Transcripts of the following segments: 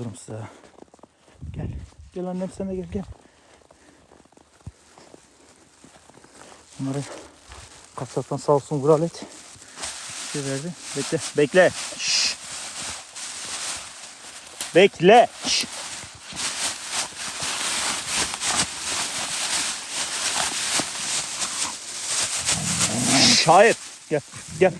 Olurum size. Gel. Gel annem sen de gel gel. Bunları kasaptan sağ olsun Vural et. Şey verdi. Bekle. Bekle. Şşş. Bekle. Şşş, Hayır. Gel. Gel.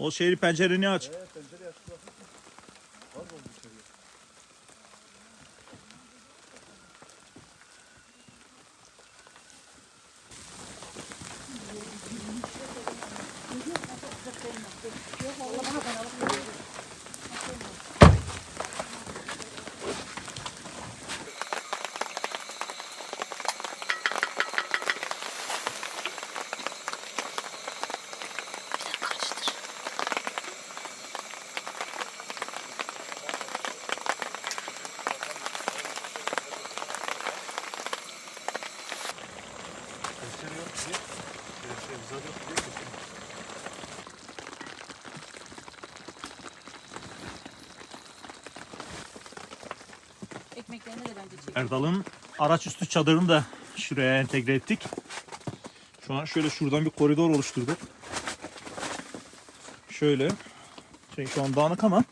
O şehri pencereni aç. Erdal'ın araç üstü çadırını da şuraya entegre ettik. Şu an şöyle şuradan bir koridor oluşturduk. Şöyle. Şey şu an dağınık ama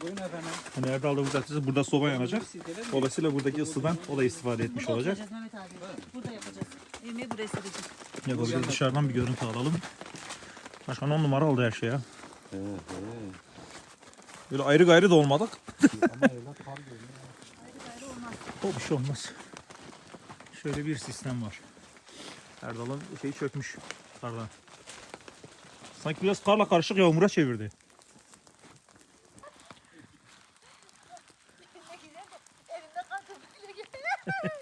Buyurun efendim. hani Erdal da burada, burada soba yanacak. Dolayısıyla buradaki ısıdan o da istifade etmiş Burada olacak. oturacağız Mehmet abi. Burada yapacağız. Yemeği buraya sereceğiz. Ya da bir de dışarıdan bir görüntü alalım. Başkan on numara oldu her şey ya. Böyle ayrı gayrı da olmadık. Ama evlat kar görünüyor. O bir şey olmaz. Şöyle bir sistem var. Erdal'ın şeyi çökmüş kardan. Sanki biraz karla karışık yağmura çevirdi.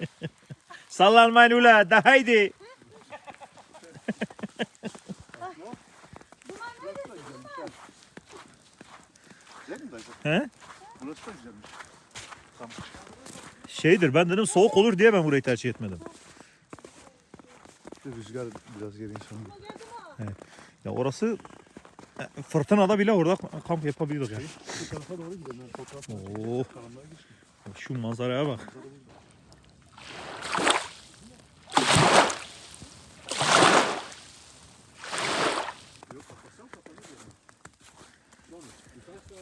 Sallanmayın ula da haydi. Şeydir ben dedim soğuk olur diye ben burayı tercih etmedim. Rüzgar biraz geri insandı. Ya orası e, fırtınada bile orada kamp yapabiliriz yani. Bu tarafa doğru gidelim. Geçtim. şu manzaraya bak. Yok kapatsam kapanır yani. Lan bu tarafa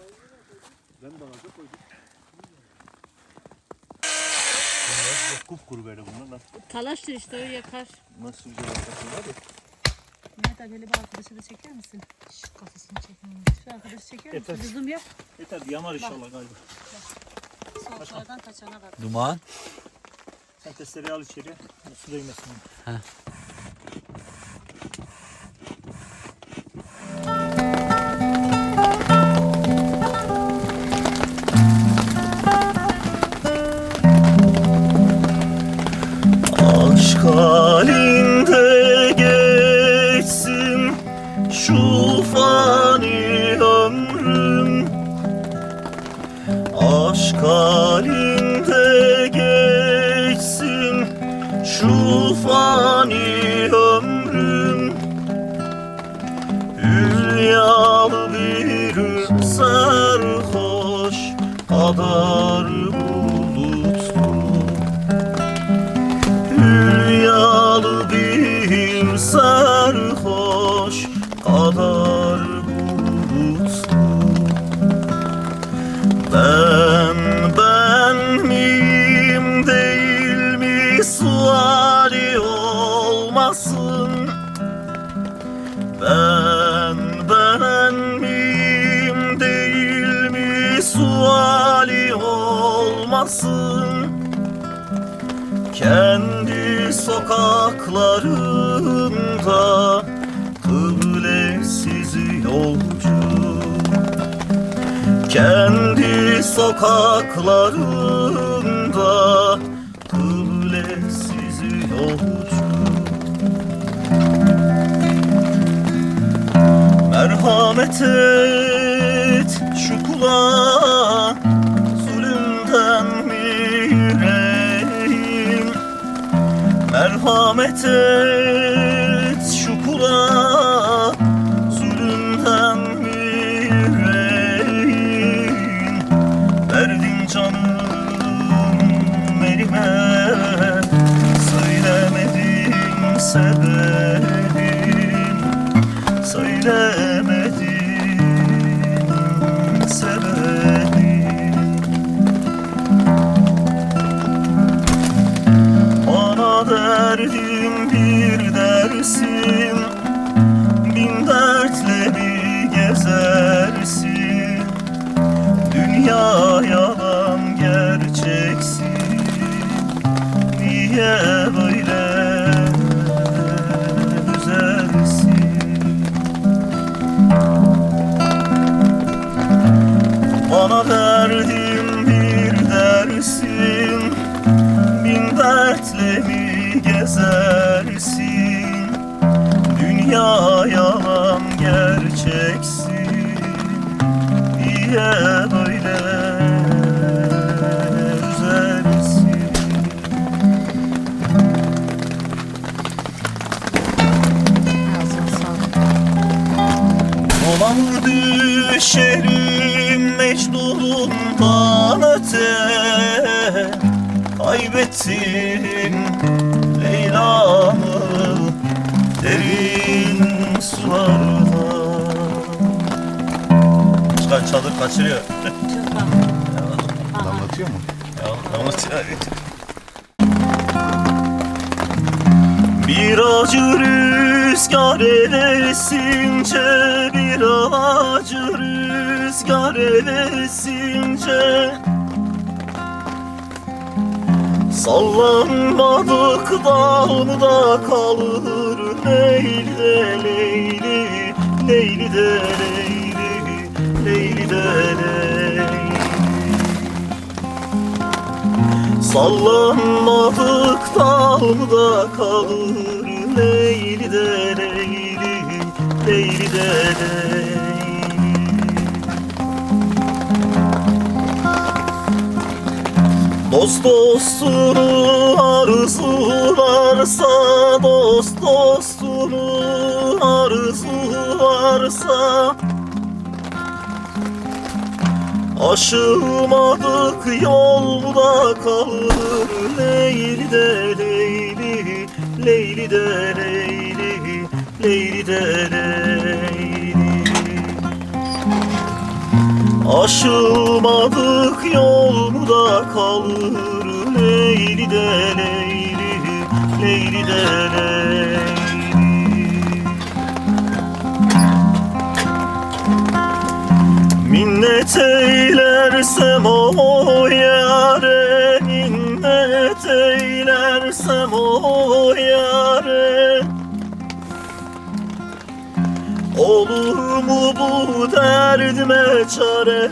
Ben banaca koydum. Böyle bunlar. Talaştır işte o yakar. nasıl güzel yapıyorlar da. Mehmet abi böyle bir arkadaşı da çeker misin? Şu kafasını çekmem. Şu arkadaşı çeker misin? Yeter. Zoom yap. Yeter yanar inşallah galiba. Soğuklardan kaçana kadar. Duman. Sen testereyi al içeriye. Su değmesin. Aşk Kendi sokaklarında kıblesiz yolcu. Merhamet et şu kulağa zulümden mi yüreğim? Merhamet et Bana derdim bir dersin Bin dertle gezersin? Dünya yalan gerçeksin Niye Olan düşerim Mecnun'dan öte Kaybettim Leyla'mı derin sularda Çıkan çadır kaçırıyor. Anlatıyor mu? Ya, anlatıyor. Bir acı rüzgar esince Bir acı rüzgar esince Sallanmadık dalda kalır Leyli de leyli Leyli de leyli Leyli de leyli. Sallanmadık dalda kalır leyli de leyli, leyli de leyli. Dost dostunu arzularsa Dost dostunu arzularsa Aşılmadık yolda kalır Leyli de leyli Leyli de Leyli Leyli de Leyli. Aşılmadık yolda kalır Leyli de Leyli Leyli de Leyli. Minnet eylersem o yare Minnet eylersem o yare Olur mu bu derdime çare?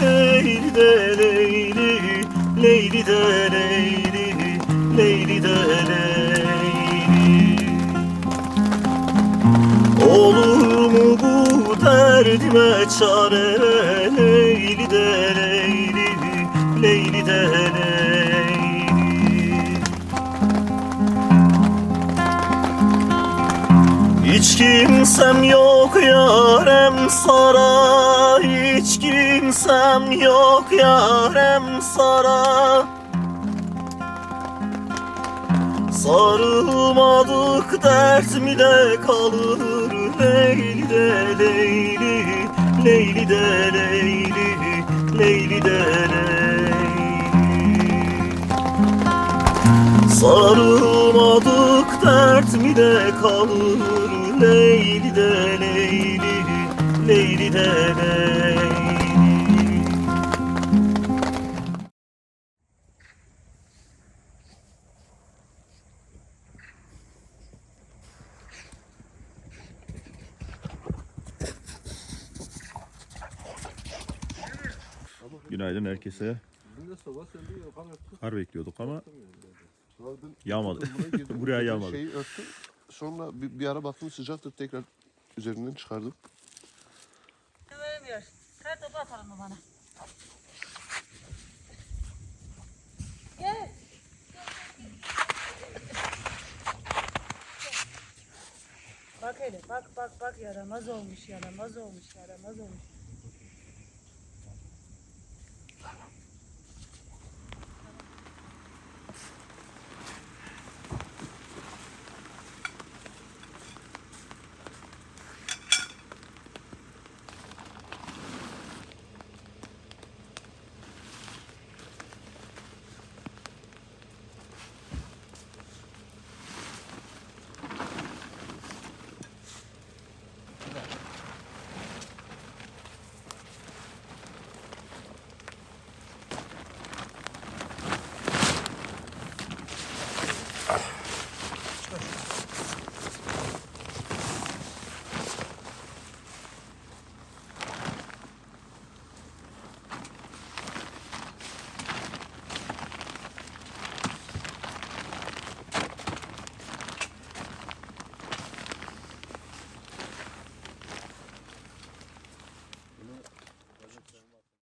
Leyli de Leyli Leyli de Leyli Leyli de Leyli. Olur mu bu derdime çare? Leyli de Leyli Leyli de Leyli Hiç kimsem yok yarem sara Hiç kimsem yok yarem sara. Sarılmadık dert mi de kalır Leyli de Leyli Leyli de Leyli Leyli de Leyli. Sarılmadık dert mi de kalır Leyli de Leyli Leyli de Leyli Günaydın herkese. Kar bekliyorduk ama yağmadı. buraya yağmadı. Şeyi örttüm. Sonra bir, bir ara baktım sıcaktı tekrar üzerinden çıkardım. Vermiyor. Her topu atalım bana? Gel. Bak hele bak bak bak yaramaz olmuş yaramaz olmuş yaramaz olmuş.